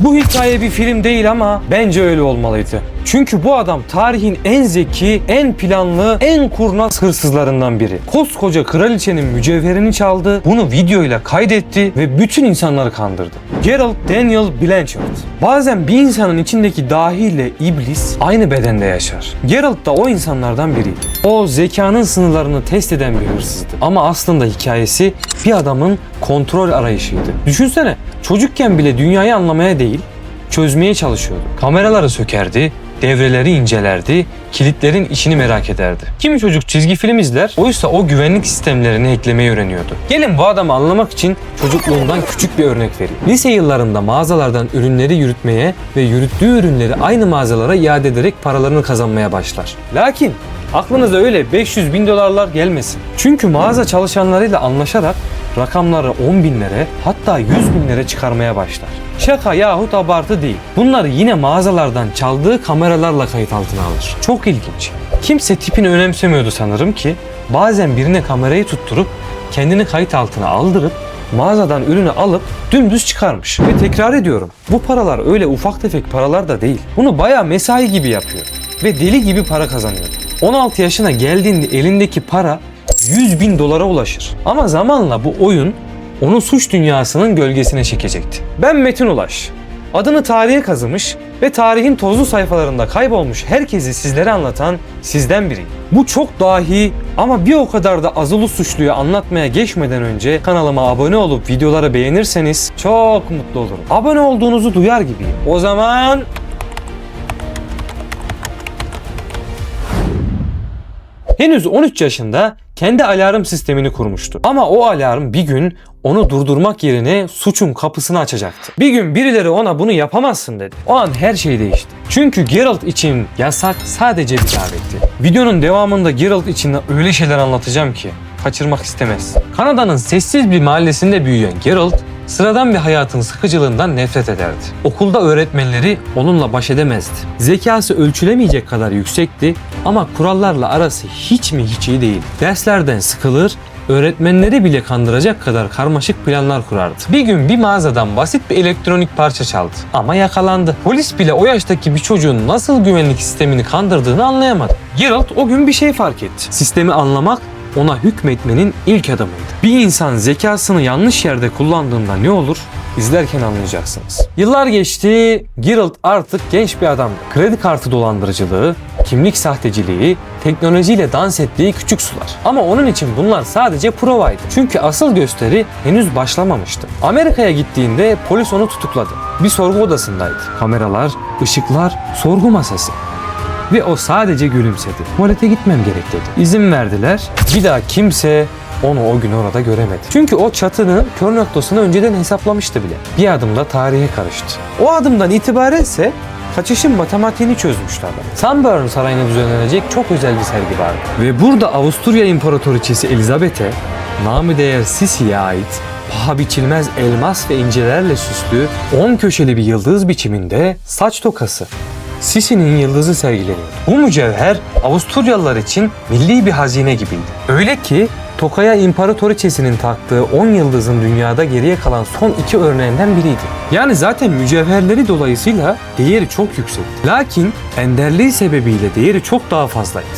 Bu hikaye bir film değil ama bence öyle olmalıydı. Çünkü bu adam tarihin en zeki, en planlı, en kurnaz hırsızlarından biri. Koskoca kraliçenin mücevherini çaldı, bunu videoyla kaydetti ve bütün insanları kandırdı. Gerald Daniel Blanchard. Bazen bir insanın içindeki dahiyle iblis aynı bedende yaşar. Gerald da o insanlardan biriydi. O zekanın sınırlarını test eden bir hırsızdı. Ama aslında hikayesi bir adamın kontrol arayışıydı. Düşünsene çocukken bile dünyayı anlamaya değil çözmeye çalışıyordu. Kameraları sökerdi, devreleri incelerdi, kilitlerin içini merak ederdi. Kimi çocuk çizgi film izler, oysa o güvenlik sistemlerini eklemeyi öğreniyordu. Gelin bu adamı anlamak için çocukluğundan küçük bir örnek vereyim. Lise yıllarında mağazalardan ürünleri yürütmeye ve yürüttüğü ürünleri aynı mağazalara iade ederek paralarını kazanmaya başlar. Lakin aklınıza öyle 500 bin dolarlar gelmesin. Çünkü mağaza çalışanlarıyla anlaşarak rakamları 10 binlere hatta 100 binlere çıkarmaya başlar. Şaka yahut abartı değil. Bunları yine mağazalardan çaldığı kameralarla kayıt altına alır. Çok ilginç. Kimse tipini önemsemiyordu sanırım ki bazen birine kamerayı tutturup kendini kayıt altına aldırıp mağazadan ürünü alıp dümdüz çıkarmış. Ve tekrar ediyorum bu paralar öyle ufak tefek paralar da değil. Bunu bayağı mesai gibi yapıyor ve deli gibi para kazanıyor. 16 yaşına geldiğinde elindeki para 100 bin dolara ulaşır. Ama zamanla bu oyun onu suç dünyasının gölgesine çekecekti. Ben Metin Ulaş. Adını tarihe kazımış ve tarihin tozlu sayfalarında kaybolmuş herkesi sizlere anlatan sizden biriyim. Bu çok dahi ama bir o kadar da azılı suçluyu anlatmaya geçmeden önce kanalıma abone olup videoları beğenirseniz çok mutlu olurum. Abone olduğunuzu duyar gibiyim. O zaman Henüz 13 yaşında kendi alarm sistemini kurmuştu. Ama o alarm bir gün onu durdurmak yerine suçun kapısını açacaktı. Bir gün birileri ona bunu yapamazsın dedi. O an her şey değişti. Çünkü Geralt için yasak sadece bir davetti. Videonun devamında Geralt için öyle şeyler anlatacağım ki kaçırmak istemez. Kanada'nın sessiz bir mahallesinde büyüyen Geralt sıradan bir hayatın sıkıcılığından nefret ederdi. Okulda öğretmenleri onunla baş edemezdi. Zekası ölçülemeyecek kadar yüksekti ama kurallarla arası hiç mi hiç iyi değil. Derslerden sıkılır, öğretmenleri bile kandıracak kadar karmaşık planlar kurardı. Bir gün bir mağazadan basit bir elektronik parça çaldı ama yakalandı. Polis bile o yaştaki bir çocuğun nasıl güvenlik sistemini kandırdığını anlayamadı. Geralt o gün bir şey fark etti. Sistemi anlamak ona hükmetmenin ilk adımıydı. Bir insan zekasını yanlış yerde kullandığında ne olur? İzlerken anlayacaksınız. Yıllar geçti, Geralt artık genç bir adamdı. Kredi kartı dolandırıcılığı, kimlik sahteciliği, teknolojiyle dans ettiği küçük sular. Ama onun için bunlar sadece provaydı. Çünkü asıl gösteri henüz başlamamıştı. Amerika'ya gittiğinde polis onu tutukladı. Bir sorgu odasındaydı. Kameralar, ışıklar, sorgu masası. Ve o sadece gülümsedi. Tuvalete gitmem gerek dedi. İzin verdiler. Bir daha kimse onu o gün orada göremedi. Çünkü o çatının kör noktasını önceden hesaplamıştı bile. Bir adımda tarihe karıştı. O adımdan itibaren ise kaçışın matematiğini çözmüştü adam. Sunburn Sarayı'na düzenlenecek çok özel bir sergi vardı. Ve burada Avusturya İmparatoriçesi Elizabeth'e namı değer Sisi'ye ait paha biçilmez elmas ve incelerle süslü 10 köşeli bir yıldız biçiminde saç tokası Sisi'nin yıldızı sergileniyordu. Bu mücevher Avusturyalılar için milli bir hazine gibiydi. Öyle ki Tokaya İmparatoriçesinin taktığı 10 yıldızın dünyada geriye kalan son iki örneğinden biriydi. Yani zaten mücevherleri dolayısıyla değeri çok yüksekti. Lakin enderliği sebebiyle değeri çok daha fazlaydı.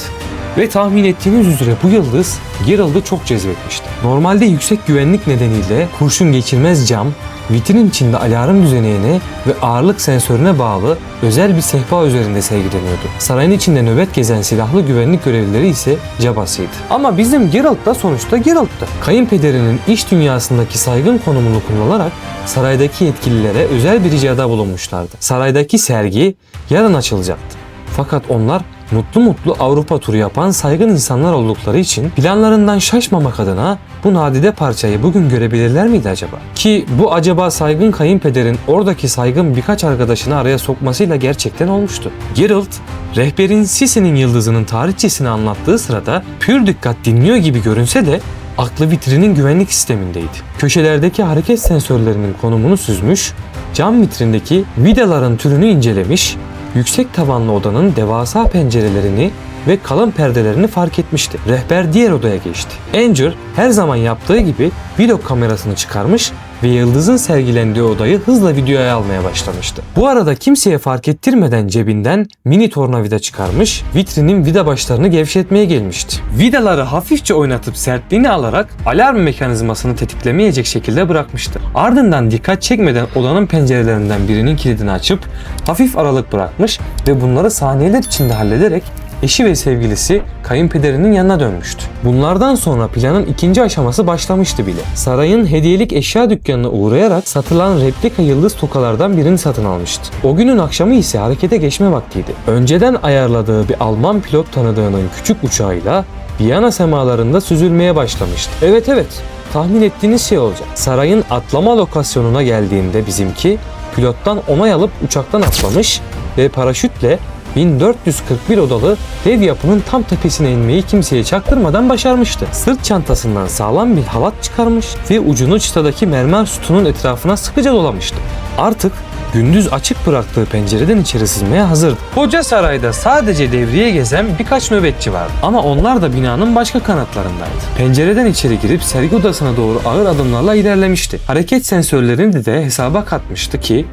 Ve tahmin ettiğiniz üzere bu yıldız Geralt'ı çok cezbetmişti. Normalde yüksek güvenlik nedeniyle kurşun geçirmez cam, vitrin içinde alarm düzeneğine ve ağırlık sensörüne bağlı özel bir sehpa üzerinde sergileniyordu. Sarayın içinde nöbet gezen silahlı güvenlik görevlileri ise cabasıydı. Ama bizim Geralt da sonuçta Geralt'tı. Kayınpederinin iş dünyasındaki saygın konumunu kullanarak saraydaki yetkililere özel bir ricada bulunmuşlardı. Saraydaki sergi yarın açılacaktı. Fakat onlar mutlu mutlu Avrupa turu yapan saygın insanlar oldukları için planlarından şaşmamak adına bu nadide parçayı bugün görebilirler miydi acaba? Ki bu acaba saygın kayınpederin oradaki saygın birkaç arkadaşını araya sokmasıyla gerçekten olmuştu. Geralt, rehberin Sisi'nin yıldızının tarihçesini anlattığı sırada pür dikkat dinliyor gibi görünse de aklı vitrinin güvenlik sistemindeydi. Köşelerdeki hareket sensörlerinin konumunu süzmüş, cam vitrindeki vidaların türünü incelemiş, yüksek tavanlı odanın devasa pencerelerini ve kalın perdelerini fark etmişti. Rehber diğer odaya geçti. Anger her zaman yaptığı gibi vlog kamerasını çıkarmış ve Yıldız'ın sergilendiği odayı hızla videoya almaya başlamıştı. Bu arada kimseye fark ettirmeden cebinden mini tornavida çıkarmış, vitrinin vida başlarını gevşetmeye gelmişti. Vidaları hafifçe oynatıp sertliğini alarak alarm mekanizmasını tetiklemeyecek şekilde bırakmıştı. Ardından dikkat çekmeden odanın pencerelerinden birinin kilidini açıp hafif aralık bırakmış ve bunları saniyeler içinde hallederek eşi ve sevgilisi kayınpederinin yanına dönmüştü. Bunlardan sonra planın ikinci aşaması başlamıştı bile. Sarayın hediyelik eşya dükkanına uğrayarak satılan replika yıldız tokalardan birini satın almıştı. O günün akşamı ise harekete geçme vaktiydi. Önceden ayarladığı bir Alman pilot tanıdığının küçük uçağıyla Viyana semalarında süzülmeye başlamıştı. Evet evet tahmin ettiğiniz şey olacak. Sarayın atlama lokasyonuna geldiğinde bizimki pilottan onay alıp uçaktan atlamış ve paraşütle 1441 odalı dev yapının tam tepesine inmeyi kimseye çaktırmadan başarmıştı. Sırt çantasından sağlam bir halat çıkarmış ve ucunu çıtadaki mermer sütunun etrafına sıkıca dolamıştı. Artık gündüz açık bıraktığı pencereden içeri sızmaya hazırdı. Koca sarayda sadece devriye gezen birkaç nöbetçi vardı. Ama onlar da binanın başka kanatlarındaydı. Pencereden içeri girip sergi odasına doğru ağır adımlarla ilerlemişti. Hareket sensörlerini de hesaba katmıştı ki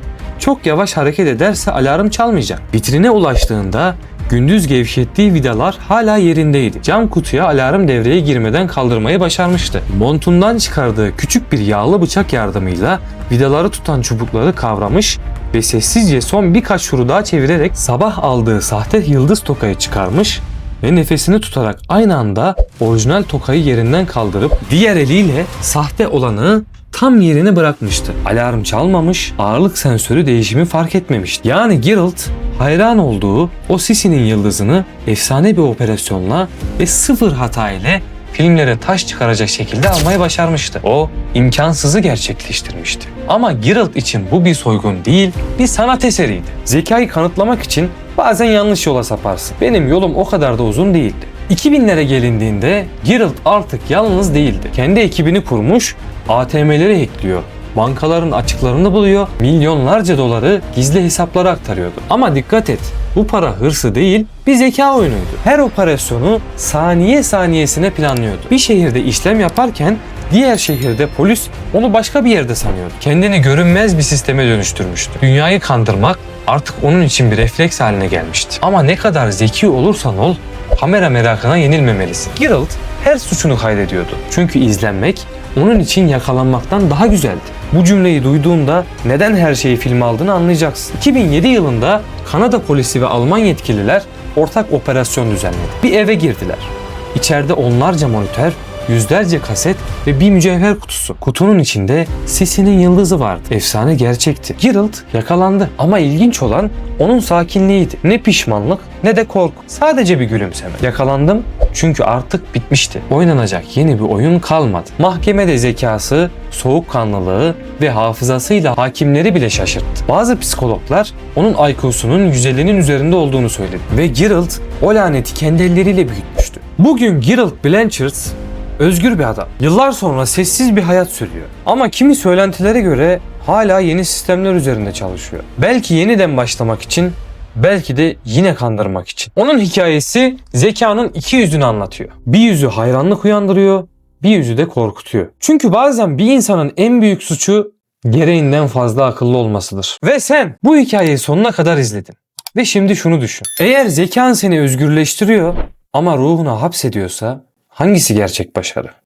çok yavaş hareket ederse alarm çalmayacak. Vitrine ulaştığında gündüz gevşettiği vidalar hala yerindeydi. Cam kutuya alarm devreye girmeden kaldırmayı başarmıştı. Montundan çıkardığı küçük bir yağlı bıçak yardımıyla vidaları tutan çubukları kavramış ve sessizce son birkaç turu daha çevirerek sabah aldığı sahte yıldız tokayı çıkarmış ve nefesini tutarak aynı anda orijinal tokayı yerinden kaldırıp diğer eliyle sahte olanı tam yerine bırakmıştı. Alarm çalmamış, ağırlık sensörü değişimi fark etmemişti. Yani Geralt hayran olduğu o Sisi'nin yıldızını efsane bir operasyonla ve sıfır hata ile filmlere taş çıkaracak şekilde almayı başarmıştı. O imkansızı gerçekleştirmişti. Ama Geralt için bu bir soygun değil, bir sanat eseriydi. Zekayı kanıtlamak için bazen yanlış yola saparsın. Benim yolum o kadar da uzun değildi. 2000'lere gelindiğinde Geralt artık yalnız değildi. Kendi ekibini kurmuş, ATM'leri hackliyor. Bankaların açıklarını buluyor, milyonlarca doları gizli hesaplara aktarıyordu. Ama dikkat et, bu para hırsı değil, bir zeka oyunuydu. Her operasyonu saniye saniyesine planlıyordu. Bir şehirde işlem yaparken diğer şehirde polis onu başka bir yerde sanıyordu. Kendini görünmez bir sisteme dönüştürmüştü. Dünyayı kandırmak artık onun için bir refleks haline gelmişti. Ama ne kadar zeki olursan ol, kamera merakına yenilmemelisin. Geralt her suçunu kaydediyordu. Çünkü izlenmek onun için yakalanmaktan daha güzeldi. Bu cümleyi duyduğunda neden her şeyi filme aldığını anlayacaksın. 2007 yılında Kanada polisi ve Alman yetkililer ortak operasyon düzenledi. Bir eve girdiler. İçeride onlarca monitör, yüzlerce kaset ve bir mücevher kutusu. Kutunun içinde Sisi'nin yıldızı vardı. Efsane gerçekti. Geralt yakalandı ama ilginç olan onun sakinliğiydi. Ne pişmanlık ne de korku. Sadece bir gülümseme. Yakalandım çünkü artık bitmişti. Oynanacak yeni bir oyun kalmadı. Mahkemede zekası, soğukkanlılığı ve hafızasıyla hakimleri bile şaşırttı. Bazı psikologlar onun IQ'sunun 150'nin üzerinde olduğunu söyledi. Ve Geralt o laneti kendi elleriyle büyütmüştü. Bugün Geralt Blanchard özgür bir adam. Yıllar sonra sessiz bir hayat sürüyor. Ama kimi söylentilere göre hala yeni sistemler üzerinde çalışıyor. Belki yeniden başlamak için belki de yine kandırmak için. Onun hikayesi zekanın iki yüzünü anlatıyor. Bir yüzü hayranlık uyandırıyor, bir yüzü de korkutuyor. Çünkü bazen bir insanın en büyük suçu gereğinden fazla akıllı olmasıdır. Ve sen bu hikayeyi sonuna kadar izledin. Ve şimdi şunu düşün. Eğer zekan seni özgürleştiriyor ama ruhuna hapsediyorsa hangisi gerçek başarı?